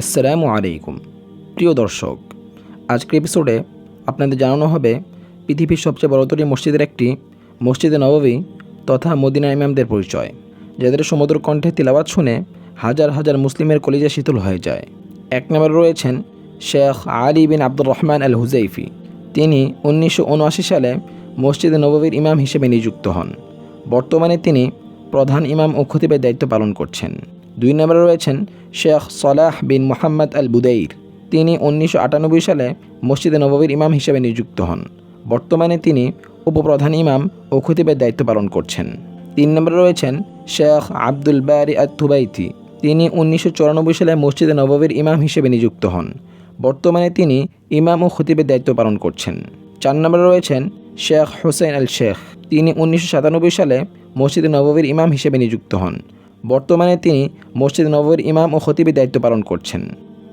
আসসালামু আলাইকুম। প্রিয় দর্শক, আজকের এপিসোডে আপনাদের জানানো হবে পৃথিবীর সবচেয়ে বড়তরী মসজিদের একটি মসজিদে নববী তথা মদিনা ইমামদের পরিচয়, যাদের সমুদ্র কণ্ঠে তিলাবাত শুনে হাজার হাজার মুসলিমের কলিজা শীতল হয়ে যায়। এক নম্বরে রয়েছেন শেখ আলী বিন আব্দুর রহমান আল হুজাইফি তিনি উনিশশো উনআশি সালে মসজিদে নববীর ইমাম হিসেবে নিযুক্ত হন। বর্তমানে তিনি প্রধান ইমাম ও খতিবের দায়িত্ব পালন করছেন। দুই নম্বরে রয়েছেন শেখ সলাহ বিন মোহাম্মদ আল বুদাইর তিনি উনিশশো আটানব্বই সালে মসজিদে নববীর ইমাম হিসেবে নিযুক্ত হন। বর্তমানে তিনি উপপ্রধান ইমাম ও খতিবের দায়িত্ব পালন করছেন। তিন নম্বরে রয়েছেন শেখ আব্দুল বারি আত থুবাইতি তিনি উনিশশো চুরানব্বই সালে মসজিদে নববীর ইমাম হিসেবে নিযুক্ত হন। বর্তমানে তিনি ইমাম ও খতিবের দায়িত্ব পালন করছেন। চার নম্বরে রয়েছেন শেখ হোসেন আল শেখ তিনি উনিশশো সাতানব্বই সালে মসজিদে নববীর ইমাম হিসেবে নিযুক্ত হন। বর্তমানে তিনি মসজিদ নববীর ইমাম ও খতিবের দায়িত্ব পালন করছেন।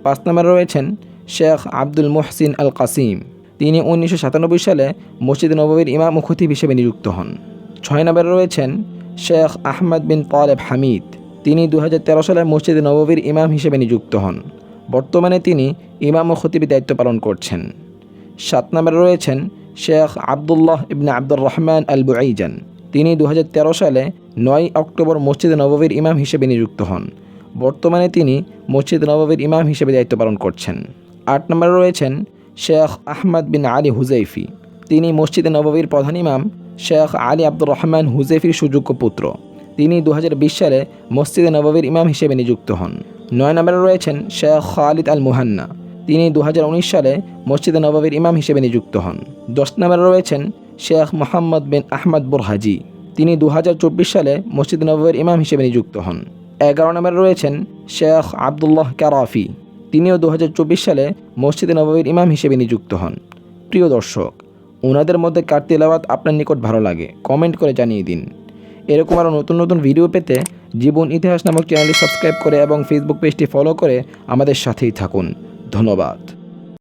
পাঁচ নম্বরে রয়েছেন শেখ আব্দুল মোহসিন আল কাসিম। তিনি উনিশশো সাতানব্বই সালে মসজিদ নববীর ইমাম ও খতিব হিসেবে নিযুক্ত হন। ছয় নম্বরে রয়েছেন শেখ আহমদ বিন তালেব হামিদ। তিনি দু হাজার তেরো সালে মসজিদ নববীর ইমাম হিসেবে নিযুক্ত হন। বর্তমানে তিনি ইমাম ও খতিবের দায়িত্ব পালন করছেন। সাত নম্বরে রয়েছেন শেখ আবদুল্লাহ ইবনে আব্দুর রহমান আল বুআইজান তিনি দু হাজার তেরো সালে নয় অক্টোবর মসজিদ নববীর ইমাম হিসেবে নিযুক্ত হন। বর্তমানে তিনি মসজিদ নববীর ইমাম হিসেবে দায়িত্ব পালন করছেন। আট নম্বরে রয়েছেন শেখ আহমদ বিন আলী হুজাইফি। তিনি মসজিদে নববীর প্রধান ইমাম শেখ আলী আব্দুর রহমান হুজাইফির সুযোগ্য পুত্র। তিনি দু হাজার বিশ সালে মসজিদে নববীর ইমাম হিসেবে নিযুক্ত হন। নয় নম্বরে রয়েছেন শেখ খালিদ আল মুহান্না। তিনি দু হাজার উনিশ সালে মসজিদে নববীর ইমাম হিসেবে নিযুক্ত হন। দশ নম্বরে রয়েছেন শেখ মোহাম্মদ বিন আহমদ বুরহাজি। তিনি দু হাজার চব্বিশ সালে মসজিদ নববীর ইমাম হিসেবে নিযুক্ত হন। এগারো নম্বরে রয়েছেন শেখ আবদুল্লাহ কারাফি তিনিও দু হাজার চব্বিশ সালে মসজিদ নববীর ইমাম হিসেবে নিযুক্ত হন। প্রিয় দর্শক ওনাদের মধ্যে কার আপনার নিকট ভালো লাগে, কমেন্ট করে জানিয়ে দিন। এরকম আরও নতুন নতুন ভিডিও পেতে জীবন ইতিহাস নামক চ্যানেলটি সাবস্ক্রাইব করে এবং ফেসবুক পেজটি ফলো করে আমাদের সাথেই থাকুন। ধন্যবাদ।